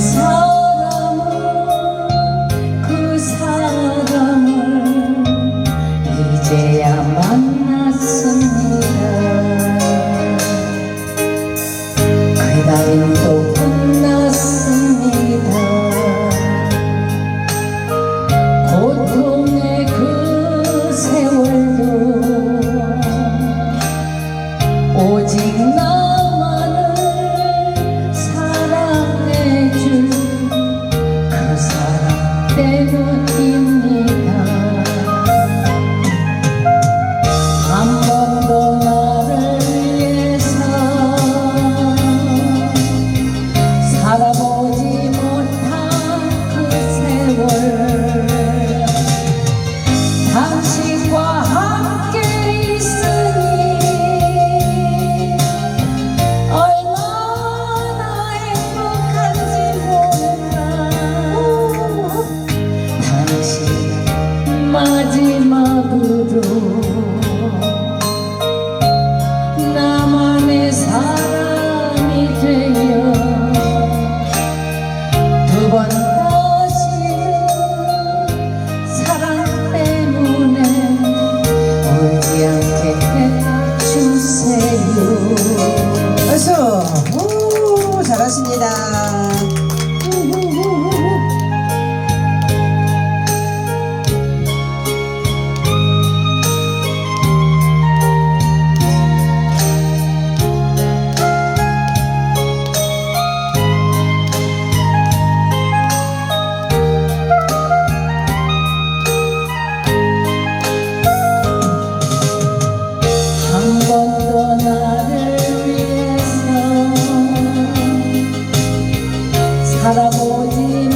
그 사람을 그 사람을 이제야 만났습니다. 그날인 또 살아보지 오, 잘하십니다. 한번 onde